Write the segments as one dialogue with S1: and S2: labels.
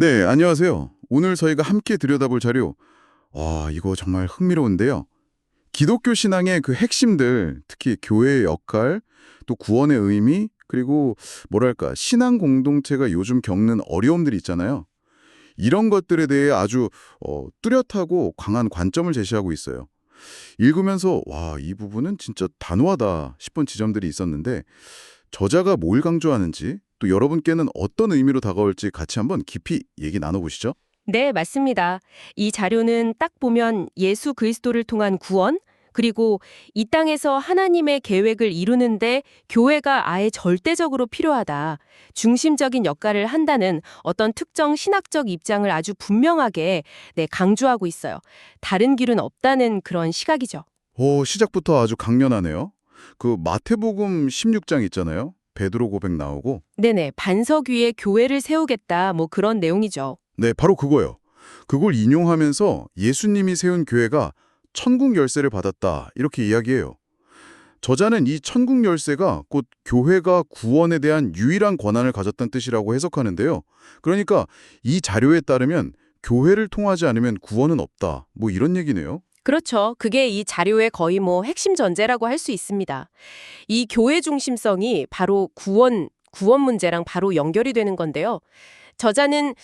S1: 네, 안녕하세요. 오늘 저희가 함께 들여다볼 자료, 와, 이거 정말 흥미로운데요. 기독교 신앙의 그 핵심들, 특히 교회의 역할, 또 구원의 의미, 그리고 뭐랄까, 신앙 공동체가 요즘 겪는 어려움들이 있잖아요. 이런 것들에 대해 아주 어, 뚜렷하고 강한 관점을 제시하고 있어요. 읽으면서 와, 이 부분은 진짜 단호하다 싶은 지점들이 있었는데 저자가 뭘 강조하는지 또 여러분께는 어떤 의미로 다가올지 같이 한번 깊이 얘기 나눠보시죠.
S2: 네, 맞습니다. 이 자료는 딱 보면 예수 그리스도를 통한 구원, 그리고 이 땅에서 하나님의 계획을 이루는데 교회가 아예 절대적으로 필요하다. 중심적인 역할을 한다는 어떤 특정 신학적 입장을 아주 분명하게 네, 강조하고 있어요. 다른 길은 없다는 그런 시각이죠.
S1: 오, 시작부터 아주 강렬하네요. 그 마태복음 16장 있잖아요. 베드로 고백 나오고
S2: 네네, 반석 위에 교회를 세우겠다. 뭐 그런 내용이죠.
S1: 네, 바로 그거예요. 그걸 인용하면서 예수님이 세운 교회가 천국 열쇠를 받았다 이렇게 이야기해요. 저자는 이 천국 열쇠가 곧 교회가 구원에 대한 유일한 권한을 가졌다는 뜻이라고 해석하는데요. 그러니까 이 자료에 따르면 교회를 통하지 않으면 구원은 없다. 뭐 이런 얘기네요.
S2: 그렇죠. 그게 이 자료의 거의 뭐 핵심 전제라고 할 수 있습니다. 이 교회 중심성이 바로 구원, 구원 문제랑 바로 연결이 되는 건데요. 저자는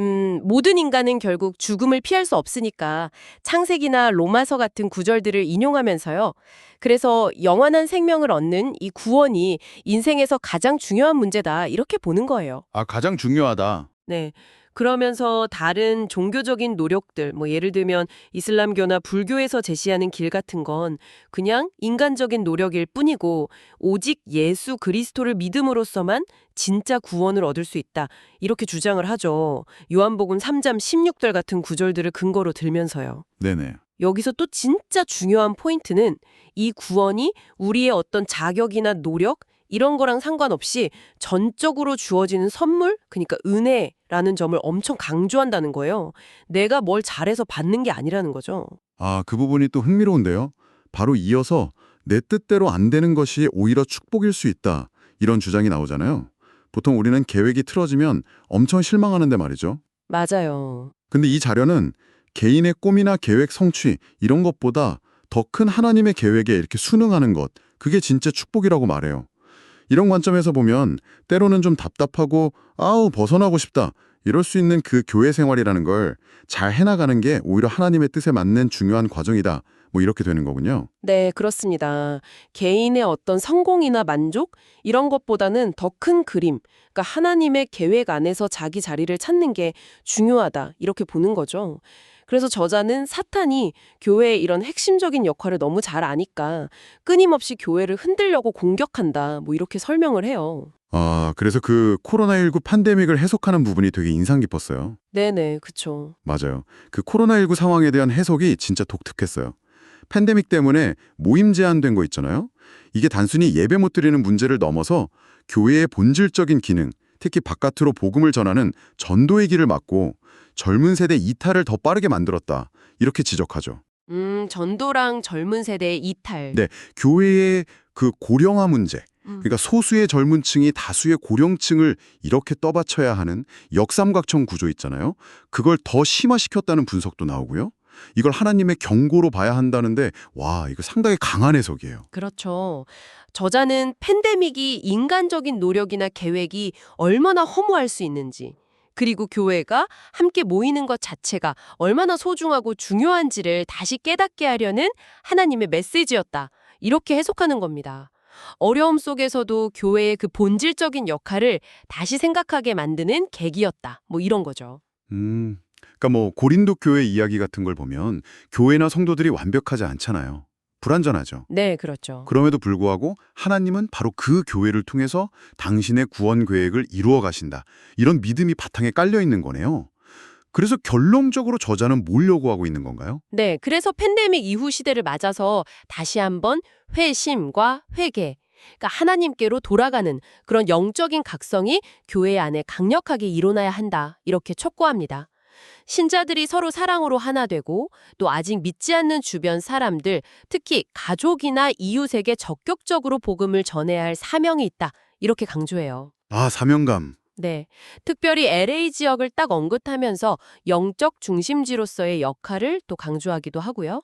S2: 음, 모든 인간은 결국 죽음을 피할 수 없으니까 창세기나 로마서 같은 구절들을 인용하면서요. 그래서 영원한 생명을 얻는 이 구원이 인생에서 가장 중요한 문제다. 이렇게 보는 거예요.
S1: 아, 가장 중요하다.
S2: 네. 그러면서 다른 종교적인 노력들, 뭐 예를 들면 이슬람교나 불교에서 제시하는 길 같은 건 그냥 인간적인 노력일 뿐이고 오직 예수 그리스도를 믿음으로써만 진짜 구원을 얻을 수 있다. 이렇게 주장을 하죠. 요한복음 3장 16절 같은 구절들을 근거로 들면서요.
S1: 네네.
S2: 여기서 또 진짜 중요한 포인트는 이 구원이 우리의 어떤 자격이나 노력 이런 거랑 상관없이 전적으로 주어지는 선물, 그러니까 은혜라는 점을 엄청 강조한다는 거예요. 내가 뭘 잘해서 받는 게 아니라는 거죠.
S1: 아, 그 부분이 또 흥미로운데요. 바로 이어서 내 뜻대로 안 되는 것이 오히려 축복일 수 있다. 이런 주장이 나오잖아요. 보통 우리는 계획이 틀어지면 엄청 실망하는데 말이죠.
S2: 맞아요.
S1: 근데 이 자료는 개인의 꿈이나 계획 성취 이런 것보다 더 큰 하나님의 계획에 이렇게 순응하는 것, 그게 진짜 축복이라고 말해요. 이런 관점에서 보면 때로는 좀 답답하고 아우 벗어나고 싶다 이럴 수 있는 그 교회 생활이라는 걸 잘 해나가는 게 오히려 하나님의 뜻에 맞는 중요한 과정이다. 뭐 이렇게 되는 거군요.
S2: 네, 그렇습니다. 개인의 어떤 성공이나 만족 이런 것보다는 더 큰 그림, 그러니까 하나님의 계획 안에서 자기 자리를 찾는 게 중요하다. 이렇게 보는 거죠. 그래서 저자는 사탄이 교회의 이런 핵심적인 역할을 너무 잘 아니까 끊임없이 교회를 흔들려고 공격한다. 뭐 이렇게 설명을 해요.
S1: 아, 그래서 그 코로나19 팬데믹을 해석하는 부분이 되게 인상 깊었어요.
S2: 네네, 그쵸.
S1: 맞아요. 그 코로나19 상황에 대한 해석이 진짜 독특했어요. 팬데믹 때문에 모임 제한된 거 있잖아요. 이게 단순히 예배 못 드리는 문제를 넘어서 교회의 본질적인 기능, 특히 바깥으로 복음을 전하는 전도의 길을 막고 젊은 세대 이탈을 더 빠르게 만들었다. 이렇게 지적하죠.
S2: 음, 전도랑 젊은 세대의 이탈.
S1: 네. 교회의 그 고령화 문제,
S2: 음.
S1: 그러니까 소수의 젊은 층이 다수의 고령층을 이렇게 떠받쳐야 하는 역삼각형 구조 있잖아요. 그걸 더 심화시켰다는 분석도 나오고요. 이걸 하나님의 경고로 봐야 한다는데 와, 이거 상당히 강한 해석이에요.
S2: 그렇죠. 저자는 팬데믹이 인간적인 노력이나 계획이 얼마나 허무할 수 있는지, 그리고 교회가 함께 모이는 것 자체가 얼마나 소중하고 중요한지를 다시 깨닫게 하려는 하나님의 메시지였다. 이렇게 해석하는 겁니다. 어려움 속에서도 교회의 그 본질적인 역할을 다시 생각하게 만드는 계기였다. 뭐 이런 거죠.
S1: 음. 그러니까 뭐 고린도 교회 이야기 같은 걸 보면 교회나 성도들이 완벽하지 않잖아요. 불완전하죠.
S2: 네, 그렇죠.
S1: 그럼에도 불구하고 하나님은 바로 그 교회를 통해서 당신의 구원 계획을 이루어 가신다. 이런 믿음이 바탕에 깔려 있는 거네요. 그래서 결론적으로 저자는 뭘 요구하고 있는 건가요?
S2: 네, 그래서 팬데믹 이후 시대를 맞아서 다시 한번 회심과 회개, 그러니까 하나님께로 돌아가는 그런 영적인 각성이 교회 안에 강력하게 일어나야 한다. 이렇게 촉구합니다. 신자들이 서로 사랑으로 하나 되고 또 아직 믿지 않는 주변 사람들, 특히 가족이나 이웃에게 적극적으로 복음을 전해야 할 사명이 있다. 이렇게 강조해요.
S1: 아, 사명감.
S2: 네. 특별히 LA 지역을 딱 언급하면서 영적 중심지로서의 역할을 또 강조하기도 하고요.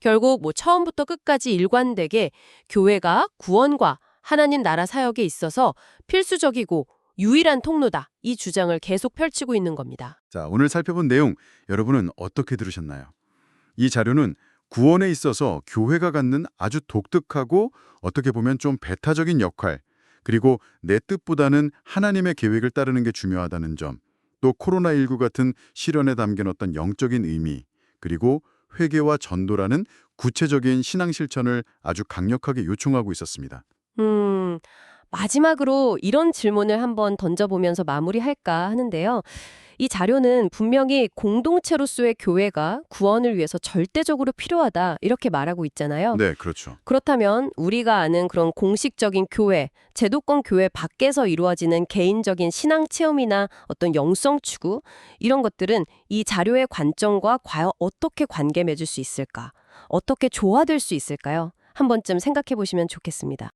S2: 결국 뭐 처음부터 끝까지 일관되게 교회가 구원과 하나님 나라 사역에 있어서 필수적이고 유일한 통로다. 이 주장을 계속 펼치고 있는 겁니다.
S1: 자, 오늘 살펴본 내용 여러분은 어떻게 들으셨나요? 이 자료는 구원에 있어서 교회가 갖는 아주 독특하고 어떻게 보면 좀 배타적인 역할, 그리고 내 뜻보다는 하나님의 계획을 따르는 게 중요하다는 점, 또 코로나19 같은 실현에 담긴 어떤 영적인 의미, 그리고 회개와 전도라는 구체적인 신앙 실천을 아주 강력하게 요청하고 있었습니다.
S2: 음, 마지막으로 이런 질문을 한번 던져보면서 마무리할까 하는데요. 이 자료는 분명히 공동체로서의 교회가 구원을 위해서 절대적으로 필요하다 이렇게 말하고 있잖아요.
S1: 네, 그렇죠.
S2: 그렇다면 우리가 아는 그런 공식적인 교회, 제도권 교회 밖에서 이루어지는 개인적인 신앙 체험이나 어떤 영성 추구 이런 것들은 이 자료의 관점과 과연 어떻게 관계 맺을 수 있을까? 어떻게 조화될 수 있을까요? 한 번쯤 생각해 보시면 좋겠습니다.